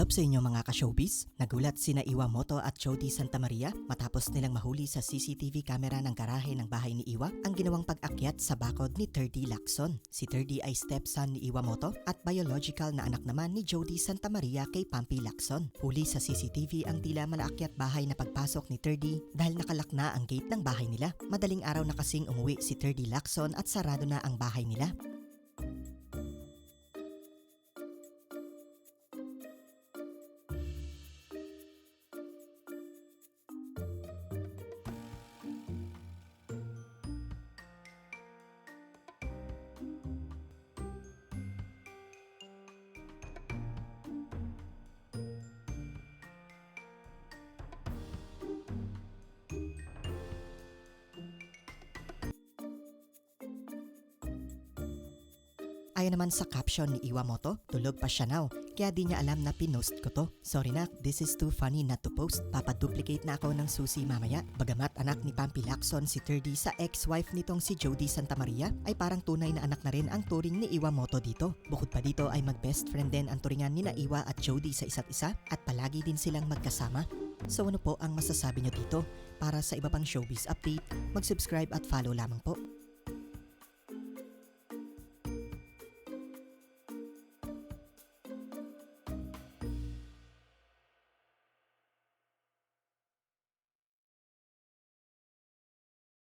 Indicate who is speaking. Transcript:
Speaker 1: up sa inyo mga ka-showbiz? Nagulat sina Iwamoto at Jody Santa Maria matapos nilang mahuli sa CCTV camera ng garahe ng bahay ni Iwa ang ginawang pag-akyat sa bakod ni 3D Lacson. Si 3D ay stepson ni Iwamoto at biological na anak naman ni Jody Santa Maria kay Pampi Lacson. Huli sa CCTV ang tila malaakyat bahay na pagpasok ni 3D dahil nakalak na ang gate ng bahay nila. Madaling araw na kasing umuwi si 3D Lacson at sarado na ang bahay nila. Ayon naman sa caption ni Iwamoto, tulog pa siya now, kaya di niya alam na pinost ko to. Sorry nak, this is too funny not to post. Papaduplicate na ako ng susi mamaya. Bagamat anak ni Pampi Lacson si 3D sa ex-wife nitong si Jody Santa Maria, ay parang tunay na anak na rin ang turing ni Iwamoto dito. Bukod pa dito ay mag-best friend din ang turingan ni na Iwa at Jody sa isa't isa at palagi din silang magkasama. So ano po ang masasabi niyo dito? Para sa iba pang showbiz update, mag-subscribe at follow lamang po.